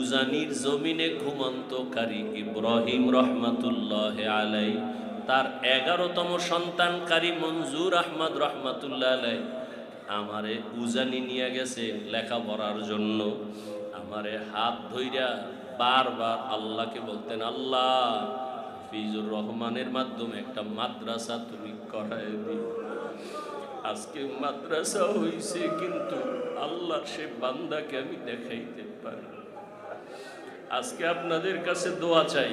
উজানির জমিনে ঘুমন্তকারী ইব্রাহিম রহমাতুল্লাহ আলাই তার এগারোতম সন্তানকারী মঞ্জুর আহমদ রহমাতুল্লাহ আলাই আমারে উজানি নিয়ে গেছে লেখাপড়ার জন্য। আমারে হাত ধইরা বারবার আল্লাহকে বলতেন, আল্লাহ ফিজুর রহমানের মাধ্যমে একটা মাদ্রাসা তুমি করায় আজকে মাদ্রাসা হইছে কিন্তু আল্লাহর সে বান্দাকে আমি দেখাইতে পারি আজকে আপনাদের কাছে দোয়া চাই।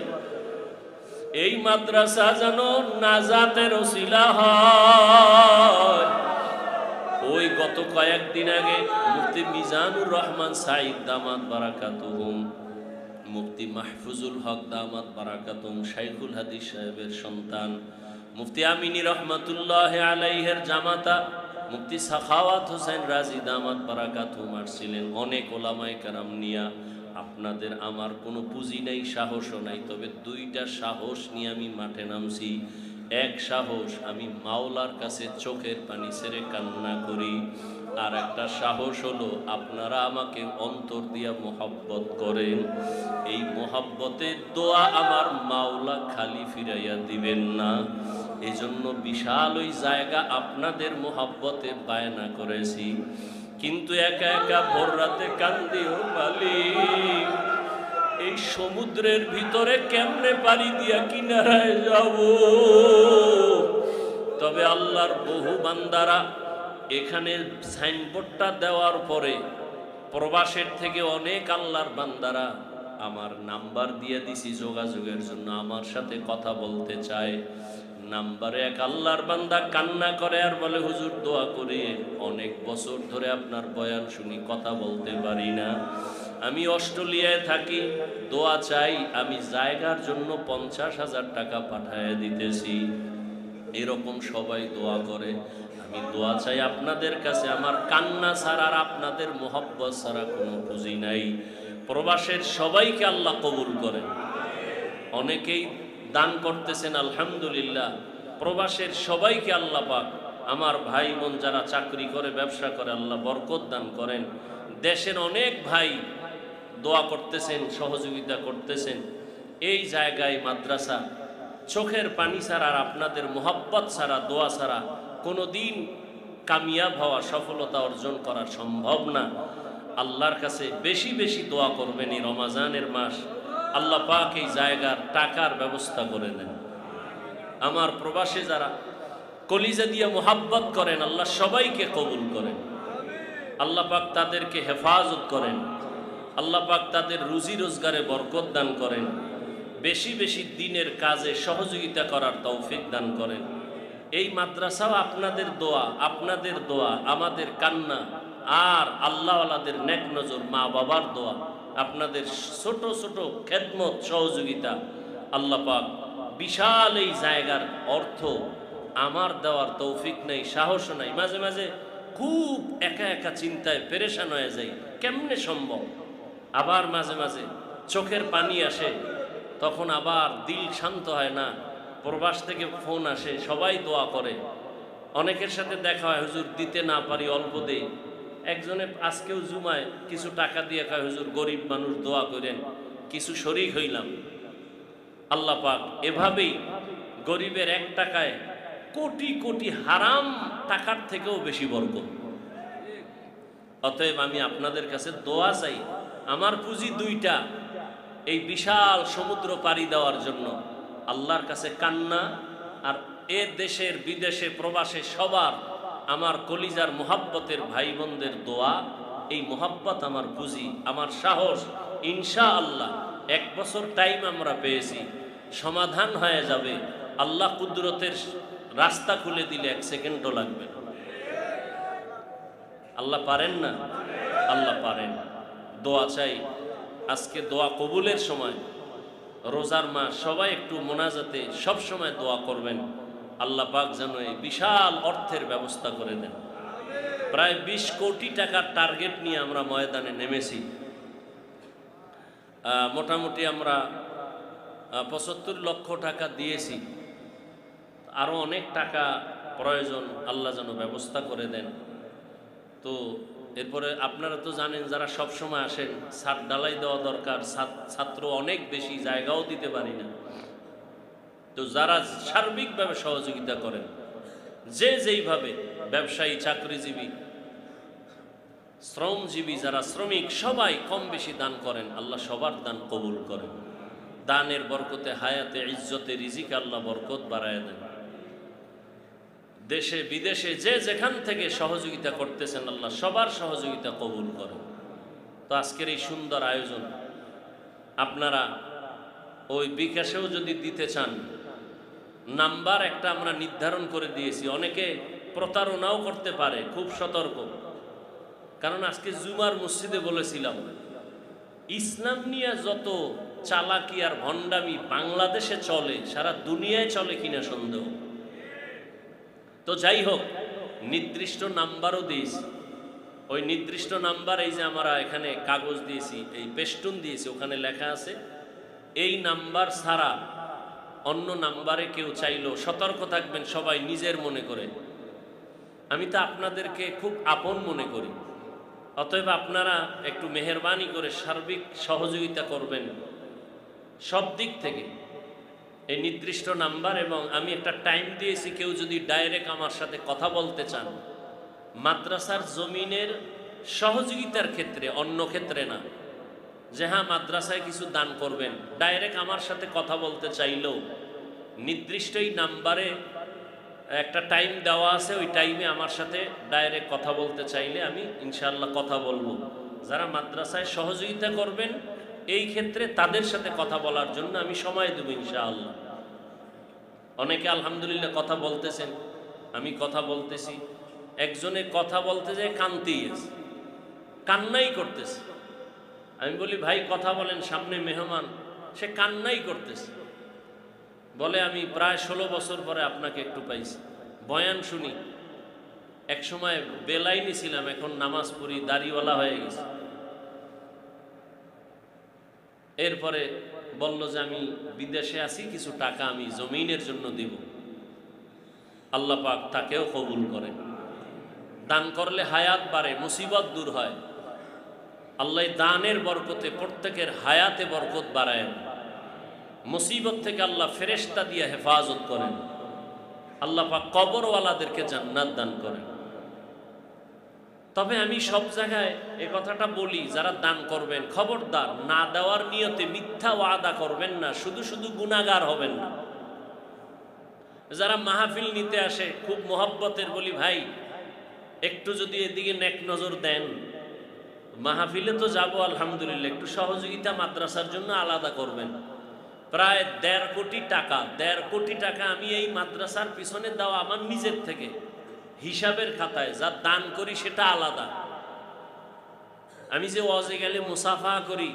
এই মাদ্রাসা যেন নাজাতের ওসিলা হয়। ওই গত কয়েকদিন আগে মুফতি মিজানুর রহমান সাইদ দামাত বারাকাতুহুম, মুফতি মাহফুজুল হক দামাত বারাকাতুম শাইখুল হাদিস সাহেবের সন্তান, মুফতি আমিনী রহমাতুল্লাহ আলাইহের জামাতা, মুফতি সাখাওয়াত হোসেন রাজি দামাত বারাকাতুম আসছিলেন। অনেক ওলামাই কারাম নিয়া আপনাদের আমার কোনো পুঁজি নাই, সাহসও নাই, তবে দুইটা সাহস নিয়ে আমি মাঠে নামছি। এক সাহস, আমি মাওলার কাছে চোখের পানি ছেড়ে কান্না করি, আর একটা সাহস হলো আপনারা আমাকে অন্তর দিয়া মোহাব্বত করেন। এই মোহাব্বতের দোয়া আমার মাওলা খালি ফিরাইয়া দিবেন না। এই জন্য বিশাল ওই জায়গা আপনাদের মোহাব্বতে বায়না করেছি। কিন্তু একা একা ভোর রাতে কান্দিও মালিক, এই সমুদ্রের ভিতরে কেমনে পাড়ি দিয়া কিনারায় যাব? তবে আল্লাহর বহু বান্দারা এখানে সাইনবোর্ডটা দেওয়ার পরে প্রবাসের থেকে অনেক আল্লাহর বান্দারা আমার নাম্বার দিয়ে দিছি, যোগাযোগের জন্য আমার সাথে কথা বলতে চায়। নাম্বারে এক আল্লাহর বান্দা কান্না করে আর বলে, হুজুর, দোয়া করে। অনেক বছর ধরে আপনার বয়ান শুনি, কথা বলতে পারি না। আমি অস্ট্রেলিয়ায় থাকি, দোয়া চাই, আমি জায়গার জন্য পঞ্চাশ হাজার টাকা পাঠায় দিতেছি। এরকম সবাই দোয়া করে। আমি দোয়া চাই আপনাদের কাছে। আমার কান্না ছাড়া আর আপনাদের মোহব্বত ছাড়া কোনো পুঁজি নাই। প্রবাসের সবাইকে আল্লাহ কবুল করেন। অনেকেই দান করতেছেন, আলহামদুলিল্লাহ। প্রবাসের সবাইকে আল্লাহ পাক, আমার ভাই বোন যারা চাকরি করে, ব্যবসা করে, আল্লাহ বরকত দান করেন। দেশের অনেক ভাই দোয়া করতেছেন, সহযোগিতা করতেছেন। এই জায়গায় মাদ্রাসা, চোখের পানি ছাড়া আর আপনাদের মোহাব্বত ছাড়া, দোয়া ছাড়া কোনো দিন কামিয়াব হওয়া, সফলতা অর্জন করা সম্ভব না। আল্লাহর কাছে বেশি বেশি দোয়া করবেন এই রমাজানের মাস। আল্লাহ পাক এই জায়গার টাকার ব্যবস্থা করে দেন। আমার প্রবাসে যারা কলিজা দিয়ে মোহাব্বত করেন, আল্লাহ সবাইকে কবুল করেন। আল্লাহ পাক তাদেরকে হেফাজত করেন। আল্লাহ পাক তাদের রুজি রোজগারে বরকত দান করেন। বেশি বেশি দিনের কাজে সহযোগিতা করার তৌফিক দান করেন। এই মাদ্রাসাও আপনাদের দোয়া আপনাদের দোয়া, আমাদের কান্না, আর আল্লাহওয়ালাদের নেক নজর মা বাবার দোয়া। আপনাদের ছোট ছোট খেদমত সহযোগিতা আল্লাহ পাক বিশাল এই জায়গার অর্থ আমার দেওয়ার তৌফিক নেই সাহসও নাই। মাঝে মাঝে খুব একা একা চিন্তায় পেরেশান হয়ে যাই, কেমনে সম্ভব? আবার মাঝে মাঝে চোখের পানি আসে, তখন আবার দিল শান্ত হয় না, প্রবাস থেকে ফোন আসে, সবাই দোয়া করে। অনেকের সাথে দেখা হয়, হুজুর, দিতে না পারি, অল্প দেই। একজনে আজকেও জুমায়, কিছু টাকা দিয়ে খায় হুজুর, গরিব মানুষ দোয়া করেন, কিছু শরিক হইলাম। আল্লাহ পাক এভাবেই গরিবের এক টাকায় কোটি কোটি হারাম টাকার থেকেও বেশি বর্গ। অতএব আমি আপনাদের কাছে দোয়া চাই, আমার পুঁজি দুইটা, এই বিশাল সমুদ্র পাড়ি দেওয়ার জন্য। আল্লাহর কাছে কান্না, আর এ দেশের, বিদেশে, প্রবাসে সবার আমার কলিজার মোহাব্বতের ভাই বোনদের দোয়া, এই মোহাব্বত আমার পুঁজি, আমার সাহস ইনশা আল্লাহ এক বছর টাইম আমরা পেয়েছি, সমাধান হয়ে যাবে। আল্লাহ কুদরতের রাস্তা খুলে দিলে এক সেকেন্ডও লাগবে আল্লাহ পারেন না? আল্লাহ পারেন। দোয়া চাই। আজকে দোয়া কবুলের সময়। রোজার মা সবাই একটু মোনাজাতে সব সময় দোয়া করবেন। আল্লাহ পাক যেন এই বিশাল অর্থের ব্যবস্থা করে দেন। প্রায় বিশ কোটি টাকার টার্গেট নিয়ে আমরা ময়দানে নেমেছি। মোটামুটি আমরা পঁচাত্তর লক্ষ টাকা দিয়েছি। আরও অনেক টাকা প্রয়োজন আল্লাহ যেন ব্যবস্থা করে দেন। তো এরপরে আপনারা তো জানেন যারা সব সময় আসেন, ছাদ ডালাই দেওয়া দরকার ছাত্র অনেক বেশি, জায়গাও দিতে পারি না। তো যারা সার্বিকভাবে সহযোগিতা করেন, যে যেইভাবে ব্যবসায়ী, চাকরিজীবী, শ্রমজীবী যারা শ্রমিক, সবাই কম বেশি দান করেন, আল্লাহ সবার দান কবুল করেন। দানের বরকতে, হায়াতে, ইজ্জতে, রিজিকে আল্লাহ বরকত বাড়ায় দেন। দেশে, বিদেশে যে যেখান থেকে সহযোগিতা করতেছেন, আল্লাহ সবার সহযোগিতা কবুল করেন। তো আজকের এই সুন্দর আয়োজন, আপনারা ওই বিকাশেও যদি দিতে চান নাম্বার একটা আমরা নির্ধারণ করে দিয়েছি। অনেকে প্রতারণাও করতে পারে, খুব সতর্ক। কারণ আজকে জুমার মসজিদে বলেছিলাম, ইসলাম নিয়ে যত চালাকি আর ভণ্ডামি বাংলাদেশে চলে, সারা দুনিয়ায় চলে কিনা সন্দেহ। তো যাই হোক, নির্দিষ্ট নাম্বারও দিয়েছি। ওই নির্দিষ্ট নাম্বার এই যে আমরা এখানে কাগজ দিয়েছি, এই পেস্টুন দিয়েছি, ওখানে লেখা আছে, এই নাম্বার ছাড়া অন্য নাম্বারে কেউ চাইলেও সতর্ক থাকবেন সবাই নিজের মনে করে। আমি তো আপনাদেরকে খুব আপন মনে করি। অতএব আপনারা একটু মেহরবানি করে সার্বিক সহযোগিতা করবেন সব দিক থেকে। এই নির্দিষ্ট নাম্বার এবং আমি একটা টাইম দিয়েছি, কেউ যদি ডাইরেক্ট আমার সাথে কথা বলতে চান। মাদ্রাসার জমিনের সহযোগিতার ক্ষেত্রে, অন্য ক্ষেত্রে না। যে হ্যাঁ মাদ্রাসায় কিছু দান করবেন, ডাইরেক্ট আমার সাথে কথা বলতে চাইলেও। নির্দিষ্ট এই নাম্বারে একটা টাইম দেওয়া আছে, ওই টাইমে আমার সাথে ডাইরেক্ট কথা বলতে চাইলে আমি ইনশাআল্লাহ কথা বলব। যারা মাদ্রাসায় সহযোগিতা করবেন, এই ক্ষেত্রে তাদের সাথে কথা বলার জন্য আমি সময় দেবো ইনশাআল্লাহ। অনেকে আলহামদুলিল্লাহ কথা বলতেছেন, আমি কথা বলতেছি, একজনে কথা বলতে যায়, কানতেই আছে। কান্নাই করতেছে। আমি বলি, ভাই, কথা বলেন, সামনে মেহমান। সে কান্নাই করতেছে। বলে, আমি প্রায় ষোলো বছর পরে আপনাকে একটু পাইছি। বয়ান শুনি, এক সময় বেলাইনি ছিলাম, এখন নামাজ পড়ি, দাড়িওয়ালা হয়ে গেছে। এরপরে বলল যে, আমি বিদেশে আছি, কিছু টাকা আমি জমিনের জন্য দিব। আল্লাহ পাক তাকেও কবুল করেন। দান করলে হায়াত বাড়ে, মুসিবত দূর হয়। আল্লাহ দানের বরকতে প্রত্যেকের হায়াতে বরকত বাড়ায় মুসিবত থেকে আল্লাহ ফেরেশতা দিয়ে হেফাজত করেন। আল্লাহ পাক কবরওয়ালাদেরকে জান্নাত দান করেন। তবে আমি সব জায়গায় এ কথাটা বলি, যারা দান করবেন, খবরদার, না দেওয়ার নিয়তে মিথ্যা ওয়াদা করবেন না, শুধু শুধু গুণাগার হবেন না। যারা মাহফিল নিতে আসে, খুব মোহব্বতের বলি, ভাই, একটু যদি এদিকে নেক নজর দেন, মাহফিলে তো যাব, আলহামদুলিল্লাহ, একটু সহযোগিতা মাদ্রাসার জন্য আলাদা করবেন। প্রায় দেড় কোটি টাকা, দেড় কোটি টাকা আমি এই মাদ্রাসার পিছনে দেওয়া আমার নিজের থেকে হিসাবের খাতায় যা দান করি সেটা আলাদা। আমি যে ওয়াজে গেলে মুসাফা করি,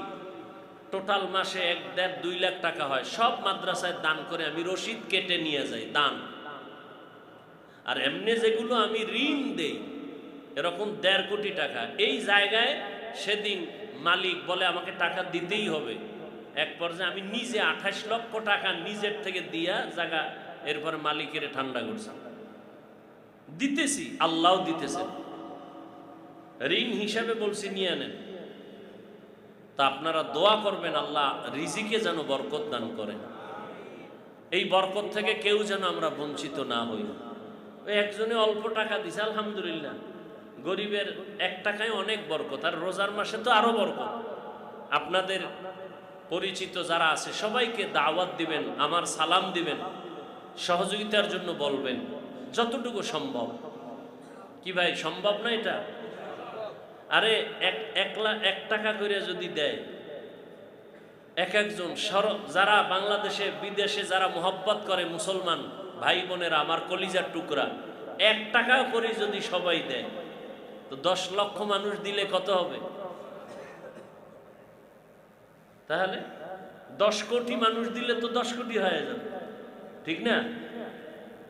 টোটাল মাসে এক, দেড়, দুই লাখ টাকা হয়, সব মাদ্রাসায় দান করে আমি রসিদ কেটে নিয়ে যাই, দান। আর এমনি যেগুলো আমি ঋণ দেই, এরকম দেড় কোটি টাকা, এই জায়গায় সেদিন মালিক বলে আমাকে টাকা দিতেই হবে। এক পর্যায়ে আমি নিজে আঠাশ লক্ষ টাকা নিজের থেকে দিয়া জায়গা এরপর মালিকের ঠান্ডা করছি। দিতেছি আল্লাহ দিতেছে ঋণ হিসাবে বলছি, নিয়ে নেন। তা আপনারা দোয়া করবেন, আল্লাহ রিজিকে যেন বরকত দান করেন। এই বরকত থেকে কেউ যেন আমরা বঞ্চিত না হই। একজনে অল্প টাকা দিছে, আলহামদুলিল্লাহ। গরিবের এক টাকায় অনেক বরকত, আর রোজার মাসে তো আরও বরকত। আপনাদের পরিচিত যারা আছে, সবাইকে দাওয়াত দিবেন, আমার সালাম দিবেন, সহযোগিতার জন্য বলবেন, যতটুকু সম্ভব। কি ভাই, সম্ভব না এটা? আরে, এক, একলা, এক টাকা করে যদি দেয়, এক একজন সর, যারা বাংলাদেশে, বিদেশে যারা মোহব্বত করে মুসলমান ভাই বোনেরা, আমার কলিজার টুকরা, এক টাকা করে যদি সবাই দেয়, তো দশ লক্ষ মানুষ দিলে কত হবে? তাহলে দশ কোটি মানুষ দিলে তো দশ কোটি হয়ে যাবে। ঠিক না?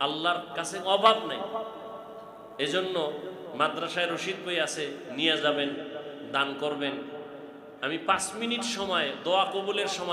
আল্লাহর কাছে অভাব নেই। এজন্য মাদ্রাসায় রশিদ বই আছে, নিয়ে যাবেন, দান করবেন। আমি পাঁচ মিনিট সময়, দোয়া কবুলের সময়